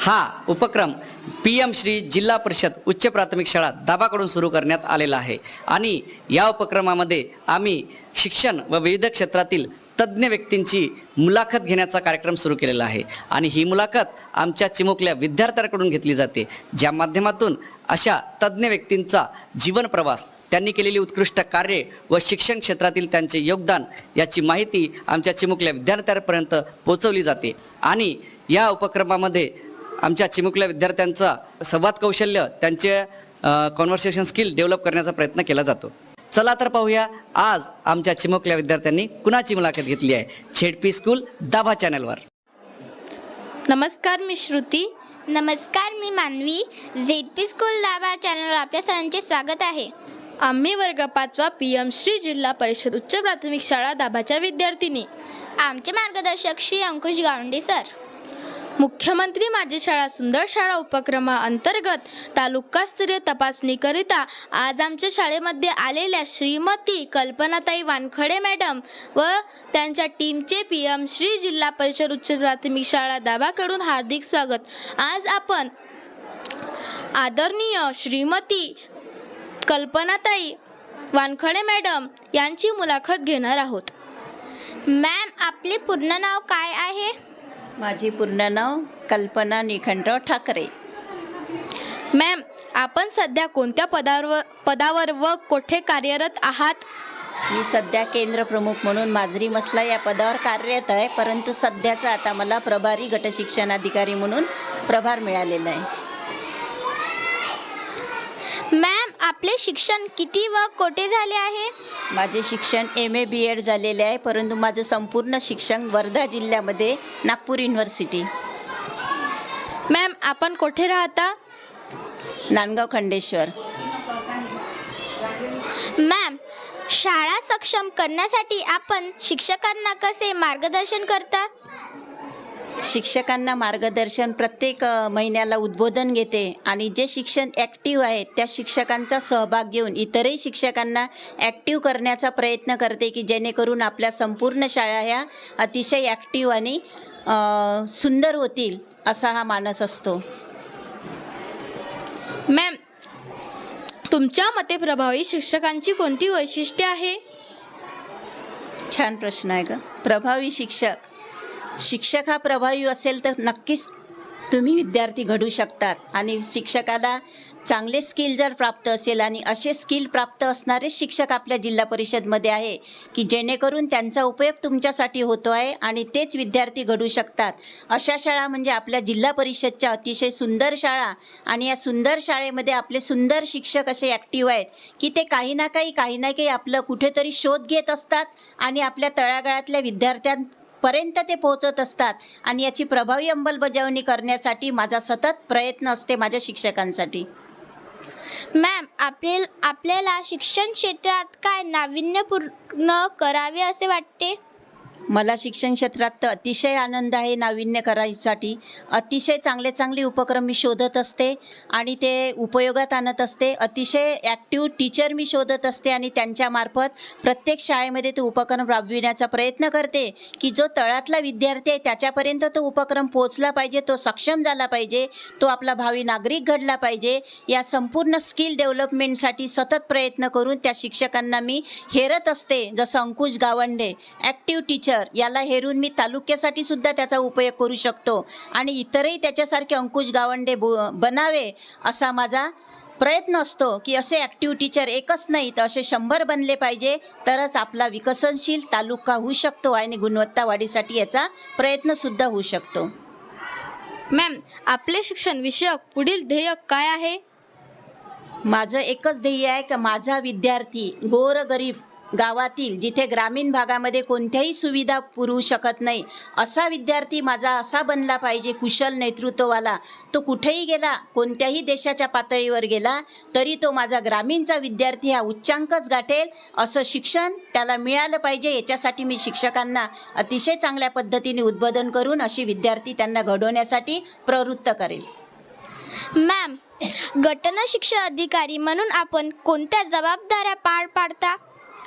हा उपक्रम P M Shri जिल्हा परिषद उच्च प्राथमिक शाळा दाबाकडून सुरू करण्यात आलेला आहे. आणि या उपक्रमामध्ये आम्ही शिक्षण व विविध क्षेत्रातील तज्ज्ञ व्यक्तींची मुलाखत घेण्याचा कार्यक्रम सुरू केलेला आहे. आणि ही मुलाखत आमच्या चिमुकल्या विद्यार्थ्यांकडून घेतली जाते. ज्या माध्यमातून अशा तज्ज्ञ व्यक्तींचा जीवन प्रवास त्यांनी केलेली उत्कृष्ट कार्ये व शिक्षण क्षेत्रातील त्यांचे योगदान याची माहिती आमच्या चिमुकल्या विद्यार्थ्यांपर्यंत पोहोचवली जाते. आणि या उपक्रमामध्ये आमच्या चिमुकल्या विद्यार्थ्यांचा संवाद कौशल्य त्यांचे कॉन्व्हर्सेशन स्किल डेव्हलप करण्याचा प्रयत्न केला जातो. चला तर पाहूया आज आमच्या चिमुकल्या विद्यार्थ्यांनी कुणाची मुलाखत घेतली आहे? छेडपी स्कूल दाभा चॅनलवर. नमस्कार मी श्रुती. नमस्कार मी मानवी. झेड पी स्कूल दाबा चॅनलवर आपल्या सरांचे स्वागत आहे. आम्ही वर्ग पाचवा पी एम श्री जिल्हा परिषद उच्च प्राथमिक शाळा दाभाच्या विद्यार्थिनी. आमचे मार्गदर्शक श्री अंकुश गावंडे सर. मुख्यमंत्री माझी शाळा सुंदर शाळा उपक्रमाअंतर्गत तालुकास्तरीय तपासणीकरिता आज आमच्या शाळेमध्ये आलेल्या श्रीमती कल्पनाताई वानखडे मॅडम व त्यांच्या टीमचे पी एम श्री जिल्हा परिषद उच्च प्राथमिक शाळा दाबाकडून हार्दिक स्वागत. आज आपण आदरणीय श्रीमती कल्पनाताई वानखडे मॅडम यांची मुलाखत घेणार आहोत. मॅम आपले पूर्ण नाव काय आहे? माझे पूर्ण नाव कल्पना निखंडराव ठाकरे. मॅम आपण सध्या कोणत्या पदावर पदावर व कोठे कार्यरत आहात? मी सध्या केंद्र प्रमुख म्हणून माजरी मसला या पदावर कार्यरत आहे परंतु सध्याचा आता मला प्रभारी गट शिक्षणाधिकारी म्हणून प्रभार मिळालेला आहे. मॅम आपले शिक्षण किती व कोठे झाले आहे? माझे शिक्षण एम ए बी एड झालेले आहे परंतु माझं संपूर्ण शिक्षण वर्धा जिल्ह्यामध्ये नागपूर युनिव्हर्सिटी मॅम आपण कोठे राहता? नांदगाव खंडेश्वर. मॅम शाळा सक्षम करण्यासाठी आपण शिक्षकांना कसे मार्गदर्शन करता? शिक्षकांना मार्गदर्शन प्रत्येक महिन्याला उद्बोधन घेते आणि जे शिक्षण ॲक्टिव्ह आहेत त्या शिक्षकांचा सहभाग घेऊन इतरही शिक्षकांना ॲक्टिव्ह करण्याचा प्रयत्न करते की जेणेकरून आपल्या संपूर्ण शाळा ह्या अतिशय ॲक्टिव्ह आणि सुंदर होतील असा हा मानस असतो. मॅम तुमच्या मते प्रभावी शिक्षकांची कोणती वैशिष्ट्ये आहे? छान प्रश्न आहे ग. प्रभावी शिक्षक शिक्षक हा प्रभावी असेल तर नक्कीच तुम्ही विद्यार्थी घडू शकतात. आणि शिक्षकाला चांगले स्किल जर प्राप्त असेल आणि असे स्किल प्राप्त असणारे शिक्षक आपल्या जिल्हा परिषदमध्ये आहे की जेणेकरून त्यांचा उपयोग तुमच्यासाठी होतो आहे आणि तेच विद्यार्थी घडू शकतात. अशा शाळा म्हणजे आपल्या जिल्हा परिषदच्या अतिशय सुंदर शाळा आणि या सुंदर शाळेमध्ये आपले सुंदर शिक्षक असे ॲक्टिव्ह आहेत की ते काही ना काही काही ना काही आपलं कुठेतरी शोध घेत असतात आणि आपल्या तळागाळातल्या विद्यार्थ्यां पर्यंत ते पोहोचत असतात. आणि याची प्रभावी अंमलबजावणी करण्यासाठी माझा सतत प्रयत्न असते माझ्या शिक्षकांसाठी. मॅम आपले आपल्याला शिक्षण क्षेत्रात काय नाविन्यपूर्ण करावे असे वाटते? मला शिक्षण क्षेत्रात तर अतिशय आनंद आहे नाविन्य करायसाठी. अतिशय चांगले चांगले उपक्रम मी शोधत असते आणि ते उपयोगात आणत असते. अतिशय ॲक्टिव्ह टीचर मी शोधत असते आणि त्यांच्यामार्फत प्रत्येक शाळेमध्ये तो उपक्रम राबविण्याचा प्रयत्न करते की जो तळातला विद्यार्थी आहे त्याच्यापर्यंत तो उपक्रम पोचला पाहिजे तो सक्षम झाला पाहिजे तो आपला भावी नागरिक घडला पाहिजे. या संपूर्ण स्किल डेव्हलपमेंटसाठी सतत प्रयत्न करून त्या शिक्षकांना मी हेरत असते. जसं अंकुश गावंडे ॲक्टिव्ह टीचर याला हेरून मी तालुक्यासाठी सुद्धा त्याचा उपयोग करू शकतो आणि इतरही त्याच्यासारखे अंकुश गावंडे बु बनावे असा माझा प्रयत्न असतो की असे ॲक्टिव्ह टीचर एकच नाही तर असे शंभर बनले पाहिजे. तरच आपला विकसनशील तालुका होऊ शकतो आणि गुणवत्ता वाढीसाठी याचा प्रयत्नसुद्धा होऊ शकतो. मॅम आपले शिक्षण विषयक पुढील ध्येय काय आहे? माझं एकच ध्येय आहे की माझा विद्यार्थी गोरगरीब गावातील जिथे ग्रामीण भागामध्ये कोणत्याही सुविधा पुरवू शकत नाही असा विद्यार्थी माझा असा बनला पाहिजे कुशल नेतृत्ववाला तो कुठेही गेला कोणत्याही देशाच्या पातळीवर गेला तरी तो माझा ग्रामीणचा विद्यार्थी हा उच्चांकच गाठेल असं शिक्षण त्याला मिळालं पाहिजे. याच्यासाठी मी शिक्षकांना अतिशय चांगल्या पद्धतीने उद्बोधन करून अशी विद्यार्थी त्यांना घडवण्यासाठी प्रवृत्त करेल. मॅम घटना शिक्षण अधिकारी म्हणून आपण कोणत्या जबाबदाऱ्या पार पाडता?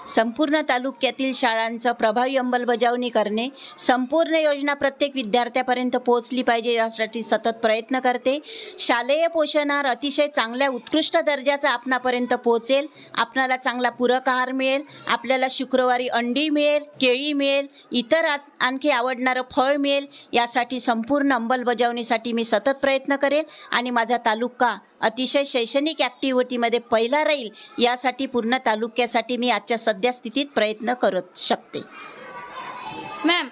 संपूर्ण तालुक्यातील शाळांचं प्रभावी अंमलबजावणी करणे संपूर्ण योजना प्रत्येक विद्यार्थ्यापर्यंत पोहोचली पाहिजे यासाठी सतत प्रयत्न करते. शालेय पोषणाहार अतिशय चांगल्या उत्कृष्ट दर्जाचा आपणापर्यंत पोहोचेल. आपणाला चांगला पूरक आहार मिळेल. आपल्याला शुक्रवारी अंडी मिळेल केळी मिळेल इतर आणखी आवडणारं फळ मिळेल. यासाठी संपूर्ण अंमलबजावणीसाठी मी सतत प्रयत्न करेल आणि माझा तालुका अतिशय शैक्षणिक ॲक्टिव्हिटीमध्ये पहिला राहील यासाठी पूर्ण तालुक्यासाठी मी आजच्या सद्यस्थितीत प्रयत्न करत शकते. मॅम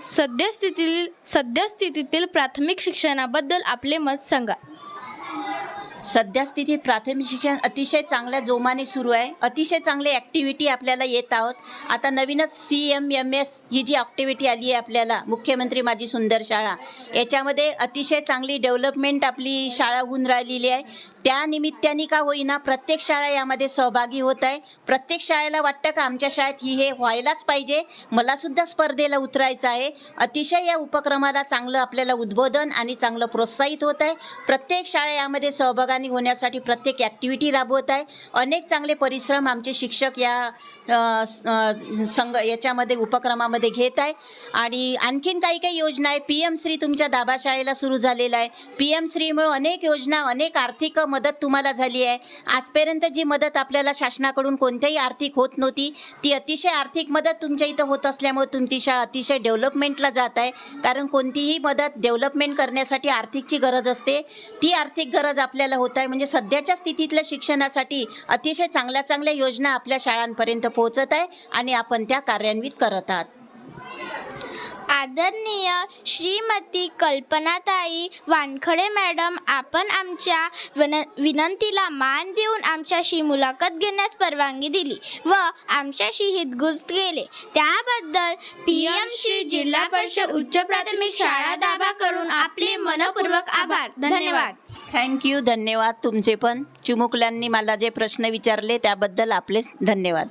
सद्यस्थितीतील सद्यस्थितीतील प्राथमिक शिक्षणाबद्दल आपले मत सांगा. सद्यस्थितीत प्राथमिक शिक्षण अतिशय चांगल्या जोमाने सुरू आहे. अतिशय चांगले ॲक्टिव्हिटी आपल्याला येत आहोत. आता नवीनच सी एम एम एस ही जी ॲक्टिव्हिटी आली आहे आपल्याला मुख्यमंत्री माझी सुंदर शाळा याच्यामध्ये अतिशय चांगली डेव्हलपमेंट आपली शाळा होऊन राहिलेली आहे. त्या निमित्ताने का होईना प्रत्येक शाळा यामध्ये सहभागी होत आहे. प्रत्येक शाळेला वाटतं का आमच्या शाळेत ही हे व्हायलाच पाहिजे? मलासुद्धा स्पर्धेला उतरायचं आहे. अतिशय या उपक्रमाला चांगलं आपल्याला उद्बोधन आणि चांगलं प्रोत्साहित होत आहे. प्रत्येक शाळा यामध्ये सहभागाने होण्यासाठी प्रत्येक ॲक्टिव्हिटी राबवत आहे. अनेक चांगले परिश्रम आमचे शिक्षक या संघ याच्यामध्ये उपक्रमामध्ये घेत आहे. आणि आणखीन काही काही योजना आहे. पी एम श्री तुमच्या दाबा शाळेला सुरू झालेला आहे. पी एम श्रीमुळे अनेक योजना अनेक आर्थिक मदत तुम्हाला झाली आहे. आजपर्यंत जी मदत आपल्याला शासनाकडून कोणत्याही आर्थिक होत नव्हती ती अतिशय आर्थिक मदत तुमच्या इथं होत असल्यामुळे तुमची शाळा अतिशय डेव्हलपमेंटला जात आहे. कारण कोणतीही मदत डेव्हलपमेंट करण्यासाठी आर्थिकची गरज असते. ती आर्थिक गरज आपल्याला आपल्याला होत आहे. म्हणजे सध्याच्या स्थितीतल्या शिक्षणासाठी अतिशय चांगल्या चांगल्या योजना आपल्या शाळांपर्यंत पोहोचत आहे आणि आपण त्या कार्यान्वित करत आहात. आदरणीय श्रीमती कल्पनाताई वानखडे मॅडम आपण आमच्या वन विनंतीला मान देऊन आमच्याशी मुलाखत घेण्यास परवानगी दिली व आमच्याशी हितगुज केले. त्याबद्दल पी एम श्री जिल्हा परिषद उच्च प्राथमिक शाळा दाबा करून आपले मनपूर्वक आभार. धन्यवाद. थँक्यू धन्यवाद तुमचे पण. चिमुकल्यांनी मला जे प्रश्न विचारले त्याबद्दल आपले धन्यवाद.